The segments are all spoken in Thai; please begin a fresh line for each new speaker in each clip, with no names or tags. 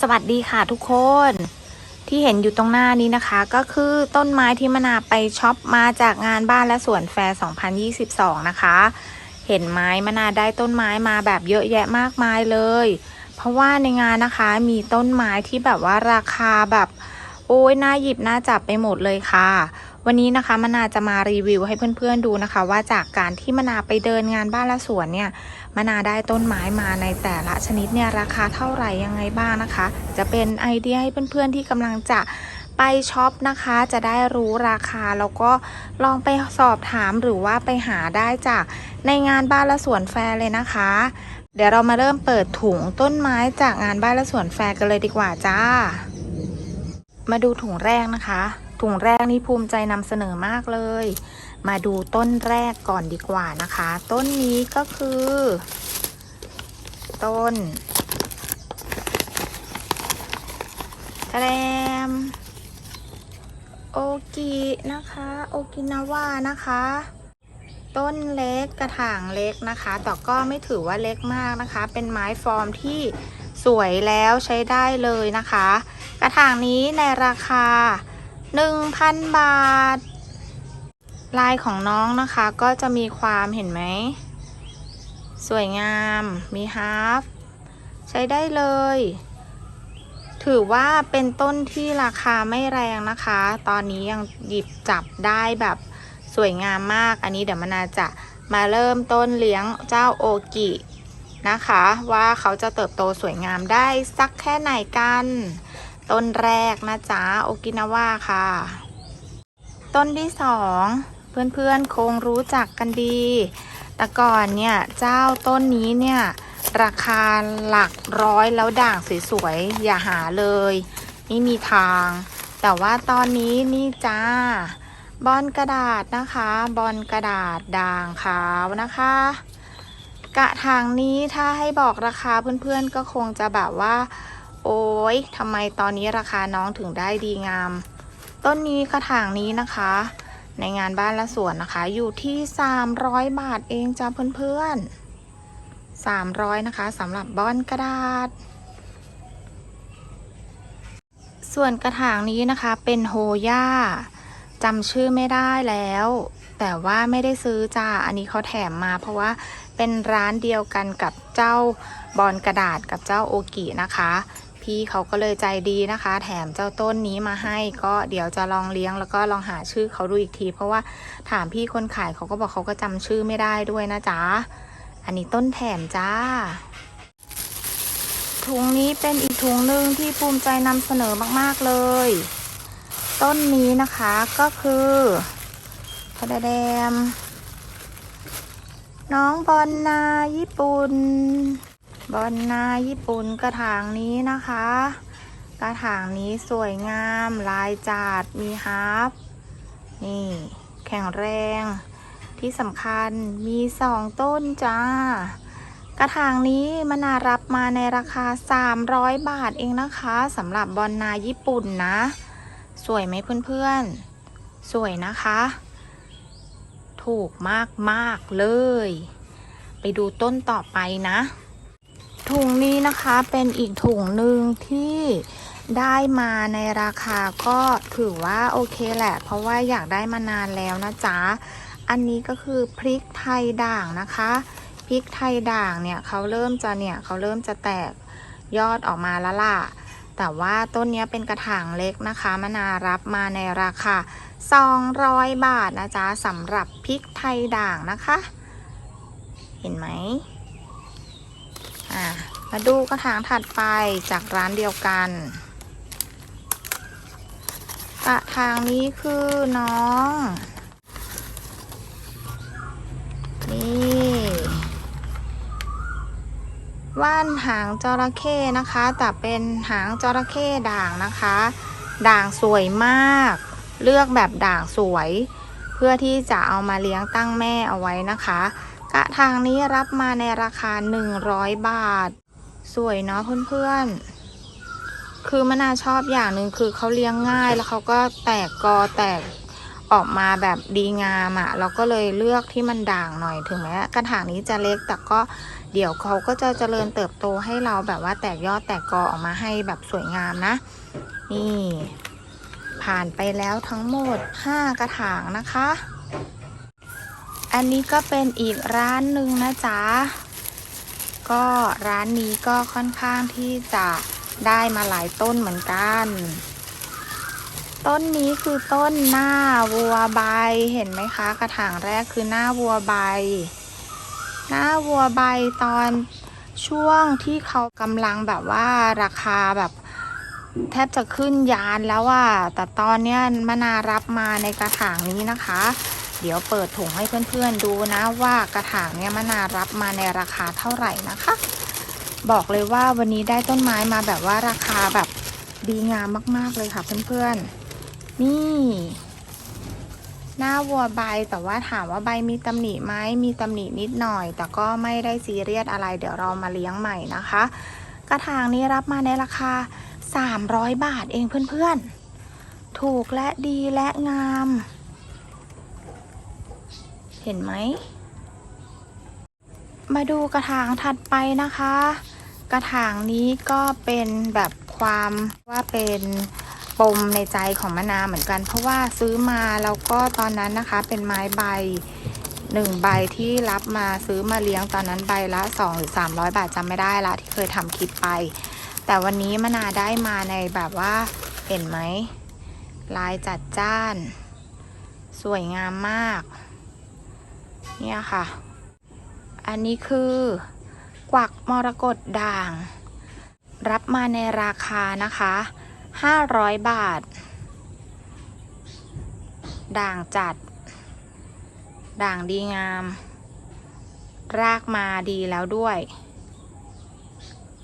สวัสดีค่ะทุกคนที่เห็นอยู่ตรงหน้านี้นะคะ ก็คือต้นไม้ที่มนาไปช็อปมาจากงานบ้านและสวนแฟร์ 2022 นะคะ เห็นไหม้มนาได้ต้นไม้มาแบบเยอะแยะมากมายเลย เพราะว่าในงานนะคะมีต้นไม้ที่แบบว่าราคาแบบ โอ้ยน่าหยิบน่าจับไปหมดเลยค่ะ วันนี้นะคะมนาจะมารีวิวให้เพื่อนๆดูนะคะ ว่าจากการที่มนาไปเดินงานบ้านละสวนเนี่ยมนาได้ต้นไม้มาในแต่ละชนิดเนี่ยราคาเท่าไหร่ยังไงบ้างนะคะ จะเป็นไอเดียให้เพื่อนๆที่กำลังจะไปช็อปนะคะจะได้รู้ราคาแล้วก็ลองไปสอบถามหรือว่าไปหาได้จากในงานบ้านละสวนแฟร์เลยนะคะ เดี๋ยวเรามาเริ่มเปิดถุงต้นไม้จากงานบ้านละสวนแฟร์กันเลยดีกว่าจ้า มาดูถุงแรกนะคะ ถุงแรกนี่ภูมิใจนำเสนอมากเลย มาดูต้นแรกก่อนดีกว่านะคะ ต้นนี้ก็คือ ต้นแกรมโอกินะคะ โอกินาวานะคะ ต้นเล็กกระถางเล็กนะคะ แต่ก็ไม่ถือว่าเล็กมากนะคะ เป็นไม้ฟอร์มที่สวยแล้วใช้ได้เลยนะคะ กระถางนี้ในราคา 1,000 บาท ลายของน้องนะคะ ก็จะมีความเห็นไหม สวยงาม มีฮาร์ฟใช้ได้เลย ถือว่าเป็นต้นที่ราคาไม่แรงนะคะ ตอนนี้ยังหยิบจับได้แบบสวยงามมาก อันนี้เดี๋ยวมนาจะมาเริ่มต้นเลี้ยงเจ้าโอกินะคะ ว่าเขาจะเติบโตสวยงามได้สักแค่ไหนกัน ต้นแรกนะจ๊ะโอกินาว่าค่ะ ต้นที่สองเพื่อนๆคงรู้จักกันดี แต่ก่อนเนี่ยเจ้าต้นนี้เนี่ยราคาหลักร้อยแล้วด่างสวยๆอย่าหาเลยไม่มีทาง แต่ว่าตอนนี้นี่จ้าบอลกระดาษนะคะบอลกระดาษด่างขาวนะคะ กระถางนี้ถ้าให้บอกราคาเพื่อนๆก็คงจะแบบว่า โอ้ยทำไมตอนนี้ราคาน้องถึงได้ดีงาม ต้นนี้กระถางนี้นะคะ ในงานบ้านและสวนนะคะ อยู่ที่ 300 บาทเองจ้าเพื่อนๆ 300 นะคะสำหรับบอนกระดาษ ส่วนกระถางนี้นะคะเป็นโฮย่าจำชื่อไม่ได้แล้ว แต่ว่าไม่ได้ซื้อจ้า อันนี้เขาแถมมา เพราะว่าเป็นร้านเดียวกันกับเจ้าบอลกระดาษกับเจ้าโอกินะคะ พี่เขาก็เลยใจดีนะคะ แถมเจ้าต้นนี้มาให้ก็เดี๋ยวจะลองเลี้ยงแล้วก็ลองหาชื่อเขาดูอีกที เพราะว่าถามพี่คนขายเขาก็บอกเขาก็จำชื่อไม่ได้ด้วยนะจ๊ะ อันนี้ต้นแถมจ้า ถุงนี้เป็นอีกถุงหนึ่งที่ภูมิใจนำเสนอมากๆเลย ต้นนี้นะคะก็คือทะแดมน้องบอลนาญี่ปุ่น บอลนาญี่ปุ่นกระถางนี้นะคะ กระถางนี้สวยงามลายจาดมีฮาร์ฟนี่ แข็งแรง ที่สำคัญมีสองต้นจ้า กระถางนี้มานารับมาในราคา 300 บาทเองนะคะสำหรับบอลนาญี่ปุ่นนะ สวยไหมเพื่อนๆ สวยนะคะ ถูกมากๆเลย ไปดูต้นต่อไปนะ ถุงนี้นะคะเป็นอีกถุงหนึ่งที่ได้มาในราคาก็ถือว่าโอเคแหละ เพราะว่าอยากได้มานานแล้วนะจ๊ะ อันนี้ก็คือพริกไทยด่างนะคะ พริกไทยด่างเนี่ยเขาเริ่มจะเนี่ยเขาเริ่มจะแตกยอดออกมาแล้วล่ะ แต่ว่าต้นนี้เป็นกระถางเล็กนะคะมนารับมาในราคา 200 บาทนะจ๊ะสำหรับพริกไทยด่างนะคะ เห็นไหม อ่ามาดูกระถางถัดไปจากร้านเดียวกัน กระถางนี้คือน้อง นี่ว่านหางจระเข้นะคะ แต่เป็นหางจระเข้ด่างนะคะ ด่างสวยมาก เลือกแบบด่างสวย เพื่อที่จะเอามาเลี้ยงตั้งแม่เอาไว้นะคะ กระถางนี้รับมาในราคา 100 บาท สวยเนาะเพื่อนๆ คือมะนาวชอบอย่างหนึ่งคือเขาเลี้ยงง่ายแล้วเขาก็แตกกอแตกออกมาแบบดีงามอะ่ะเราก็เลยเลือกที่มันด่างหน่อยถึงแม้กระถางนี้จะเล็กแต่ก็เดี๋ยวเขาก็จะเจริญเติบโตให้เราแบบว่าแตกยอดแตกกอออกมาให้แบบสวยงามนะ นี่ ผ่านไปแล้วทั้งหมด 5 กระถางนะคะ อันนี้ก็เป็นอีกร้านหนึ่งนะจ๊ะ ก็ร้านนี้ก็ค่อนข้างที่จะได้มาหลายต้นเหมือนกัน ต้นนี้คือต้นหน้าวัวใบเห็นไหมคะ กระถางแรกคือหน้าวัวใบ หน้าวัวใบตอนช่วงที่เขากำลังแบบว่าราคาแบบแทบจะขึ้นยานแล้วอะแต่ตอนเนี้ยมะนารับมาในกระถางนี้นะคะ เดี๋ยวเปิดถุงให้เพื่อนๆดูนะว่ากระถางเนี้ยมะนารับมาในราคาเท่าไหร่นะคะ บอกเลยว่าวันนี้ได้ต้นไม้มาแบบว่าราคาแบบดีงามมากๆเลยค่ะเพื่อนๆ นี่ หน้าวัวใบแต่ว่าถามว่าใบมีตำหนิไหมมีตำหนินิดหน่อย แต่ก็ไม่ได้ซีเรียสอะไร เดี๋ยวเรามาเลี้ยงใหม่นะคะ กระถางนี้รับมาในราคา 300 บาทเองเพื่อนๆ ถูกและดีและงาม เห็นไหม มาดูกระถางถัดไปนะคะ กระถางนี้ก็เป็นแบบความว่าเป็นปมในใจของมะนาวเหมือนกัน เพราะว่าซื้อมาแล้วก็ตอนนั้นนะคะ เป็นไม้ใบหนึ่งใบที่รับมาซื้อมาเลี้ยงตอนนั้นใบละ 2 หรือ 300 บาทจำไม่ได้ละที่เคยทำคลิปไป แต่วันนี้มะนาวได้มาในแบบว่าเห็นไหม ลายจัดจ้าน สวยงามมาก เนี่ยค่ะ อันนี้คือกวักมรกตด่าง รับมาในราคานะคะ 500 บาท ด่างจัด ด่างดีงาม รากมาดีแล้วด้วย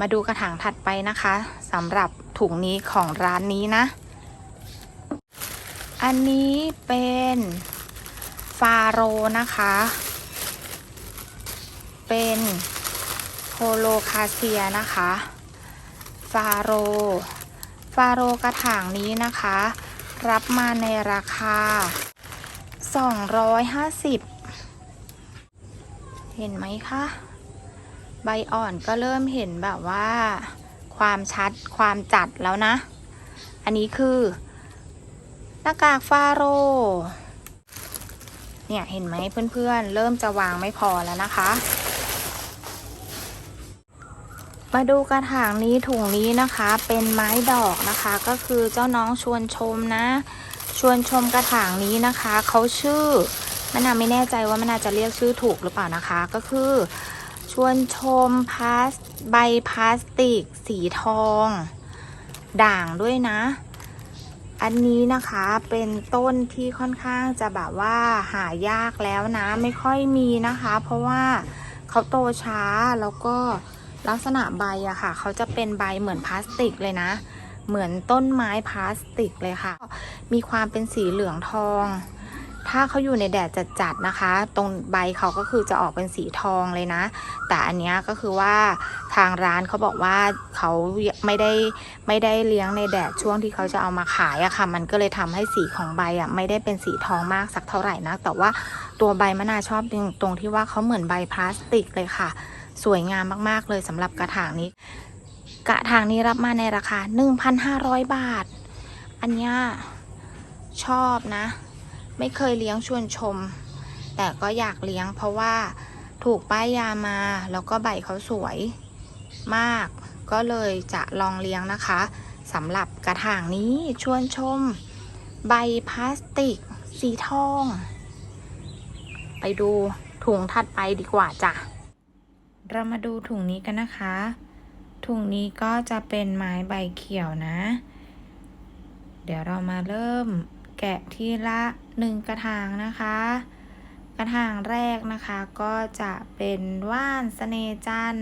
มาดูกระถางถัดไปนะคะสำหรับถุงนี้ของร้านนี้นะ อันนี้เป็น ฟาโรนะคะ เป็นโฮโลคาเซียนะคะ ฟาโร ฟาโรกระถางนี้นะคะ รับมาในราคา 250 เห็นไหมคะ ใบอ่อนก็เริ่มเห็นแบบว่า ความชัดความจัดแล้วนะ อันนี้คือหน้ากากฟาโร เนี่ยเห็นไหมเพื่อนๆ เริ่มจะวางไม่พอแล้วนะคะ มาดูกระถางนี้ถุงนี้นะคะ เป็นไม้ดอกนะคะ ก็คือเจ้าน้องชวนชมนะ ชวนชมกระถางนี้นะคะเขาชื่อมะนาไม่แน่ใจว่ามะนาจะเรียกชื่อถูกหรือเปล่านะคะ ก็คือ ชวนชมพลาสใบพลาสติก สีทอง ด่างด้วยนะ อันนี้นะคะเป็นต้นที่ค่อนข้างจะแบบว่าหายากแล้วนะ ไม่ค่อยมีนะคะ เพราะว่าเขาโตช้าแล้วก็ลักษณะใบอะค่ะ เขาจะเป็นใบเหมือนพลาสติกเลยนะ เหมือนต้นไม้พลาสติกเลยค่ะ มีความเป็นสีเหลืองทอง ถ้าเขาอยู่ในแดดจัดๆนะคะ ตรงใบเขาก็คือจะออกเป็นสีทองเลยนะ แต่อันนี้ก็คือว่าทางร้านเขาบอกว่าเขาไม่ได้ไม่ได้เลี้ยงในแดดช่วงที่เขาจะเอามาขายอะค่ะ มันก็เลยทำให้สีของใบอะไม่ได้เป็นสีทองมากสักเท่าไหร่นะแต่ว่าตัวใบมะนาวชอบตรงที่ว่าเขาเหมือนใบพลาสติกเลยค่ะ สวยงามมากๆเลยสำหรับกระถางนี้ กระถางนี้รับมาในราคา 1,500 บาท อันนี้ชอบนะ ไม่เคยเลี้ยงชวนชม แต่ก็อยากเลี้ยงเพราะว่าถูกป้ายยามา แล้วก็ใบเขาสวยมาก ก็เลยจะลองเลี้ยงนะคะสำหรับกระถางนี้ชวนชม ใบพลาสติก สีทอง ไปดูถุงถัดไปดีกว่าจ้ะ เรามาดูถุงนี้กันนะคะ ถุงนี้ก็จะเป็นไม้ใบเขียวนะ เดี๋ยวเรามาเริ่ม แกะทีละหนึ่งกระถางนะคะ กระถางแรกนะคะก็จะเป็นว่านสเสนจัน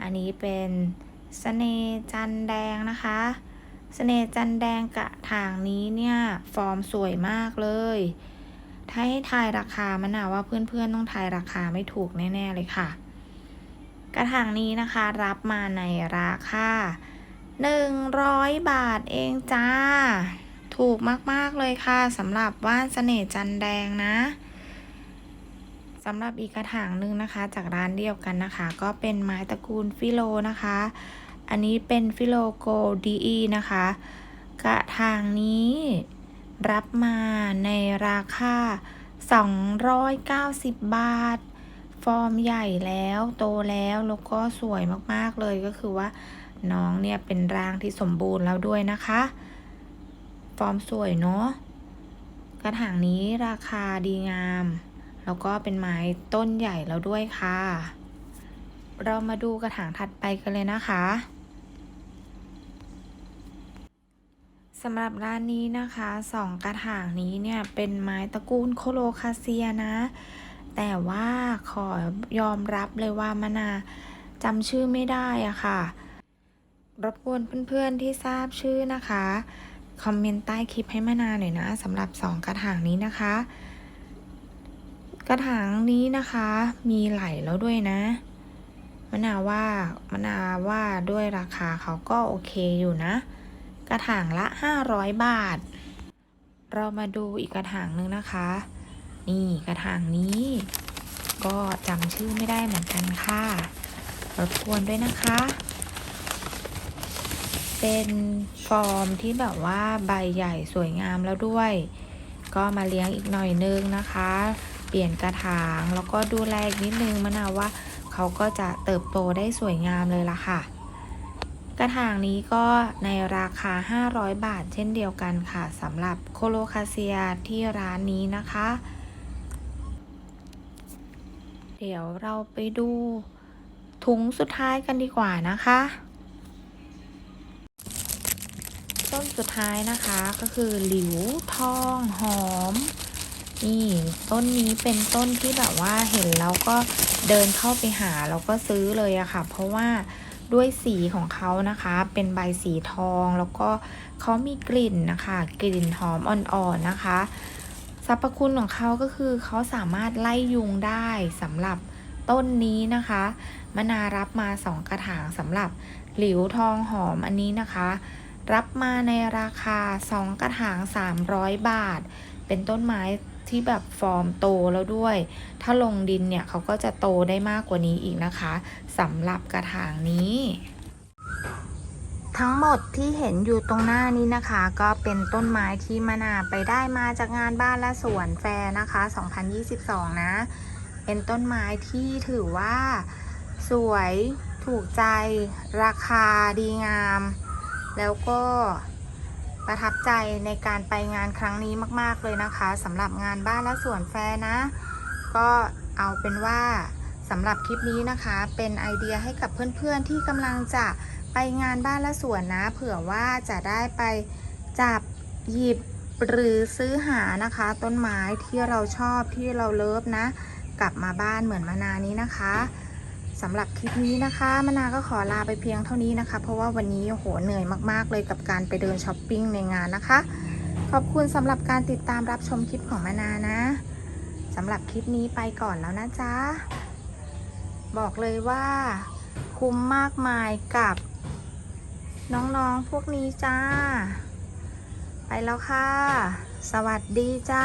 อันนี้เป็นสเสนจันแดงนะคะสเสนจันแดงกระถางนี้เนี่ยฟอร์มสวยมากเลยถ้าให้ทายราคามะนาวว่าเพื่อนๆต้องทายราคาไม่ถูกแน่ ๆ เลยค่ะ กระถางนี้นะคะรับมาในราคา 100 บาทเองจ้า ถูกมาก ๆ เลยค่ะสำหรับว่านเสน่ห์จันแดงนะสำหรับอีกกระถางหนึ่งนะคะ จากร้านเดียวกันนะคะ ก็เป็นไม้ตระกูลฟิโลนะคะ อันนี้เป็นฟิโลโกดีนะคะ กระถางนี้รับมาในราคา 290 บาท ฟอร์มใหญ่แล้วโตแล้วแล้วก็สวยมากๆเลยก็คือว่าน้องเนี่ยเป็นร่างที่สมบูรณ์แล้วด้วยนะคะ ฟอร์มสวยเนาะกระถางนี้ราคาดีงาม แล้วก็เป็นไม้ต้นใหญ่แล้วด้วยค่ะ เรามาดูกระถางถัดไปกันเลยนะคะสำหรับร้านนี้นะคะสองกระถางนี้เนี่ยเป็นไม้ตระกูลโคโลคาเซียนะ แต่ว่าขอยอมรับเลยว่ามะนาจำชื่อไม่ได้อะค่ะ รบกวนเพื่อนๆที่ทราบชื่อนะคะ คอมเมนต์ใต้คลิปให้มะนาหน่อยนะสำหรับสองกระถางนี้นะคะ กระถางนี้นะคะมีไหลแล้วด้วยนะมะนาว่ามะนาว่าด้วยราคาเขาก็โอเคอยู่นะ กระถางละ 500 บาท เรามาดูอีกกระถางหนึ่งนะคะ นี่กระถางนี้ ก็จำชื่อไม่ได้เหมือนกันค่ะรบกวนด้วยนะคะ เป็นฟอร์มที่แบบว่าใบใหญ่สวยงามแล้วด้วย ก็มาเลี้ยงอีกหน่อยนึงนะคะ เปลี่ยนกระถางแล้วก็ดูแลอีกนิดนึงมะนาวว่าเขาก็จะเติบโตได้สวยงามเลยล่ะค่ะ กระถางนี้ก็ในราคา 500 บาทเช่นเดียวกันค่ะสำหรับโคโลคาเซียที่ร้านนี้นะคะ เดี๋ยวเราไปดูถุงสุดท้ายกันดีกว่านะคะ ต้นสุดท้ายนะคะก็คือหลิวทองหอม นี่ต้นนี้เป็นต้นที่แบบว่าเห็นแล้วก็เดินเข้าไปหาแล้วก็ซื้อเลยอะค่ะ เพราะว่าด้วยสีของเขานะคะ เป็นใบสีทองแล้วก็เขามีกลิ่นนะคะ กลิ่นหอมอ่อนๆนะคะ สรรพคุณของเขาก็คือเขาสามารถไล่ยุงได้สำหรับต้นนี้นะคะมะนารับมาสองกระถางสำหรับหลิวทองหอมอันนี้นะคะ รับมาในราคา 2 กระถาง 300 บาท เป็นต้นไม้ที่แบบฟอร์มโตแล้วด้วย ถ้าลงดินเนี่ยเขาก็จะโตได้มากกว่านี้อีกนะคะสำหรับกระถางนี้ ทั้งหมดที่เห็นอยู่ตรงหน้านี้นะคะ ก็เป็นต้นไม้ที่มะนาไปได้มาจากงานบ้านและสวนแฟร์นะคะ 2022 นะ เป็นต้นไม้ที่ถือว่าสวยถูกใจราคาดีงาม แล้วก็ประทับใจในการไปงานครั้งนี้มาก ๆ เลยนะคะสำหรับงานบ้านและสวนแฟร์นะ ก็เอาเป็นว่าสำหรับคลิปนี้นะคะ เป็นไอเดียให้กับเพื่อน ๆ ที่กำลังจะไปงานบ้านและสวนนะ เผื่อว่าจะได้ไปจับหยิบหรือซื้อหานะคะ ต้นไม้ที่เราชอบที่เราเลิฟนะ กลับมาบ้านเหมือนมานานี้นะคะ สำหรับคลิปนี้นะคะมนาก็ขอลาไปเพียงเท่านี้นะคะ เพราะว่าวันนี้โหเหนื่อยมากๆเลยกับการไปเดินช้อปปิ้งในงานนะคะ ขอบคุณสำหรับการติดตามรับชมคลิปของมนานะสำหรับคลิปนี้ไปก่อนแล้วนะจ๊ะ บอกเลยว่าคุ้มมากมายกับ น้องๆพวกนี้จ้า ไปแล้วค่ะ สวัสดีจ้า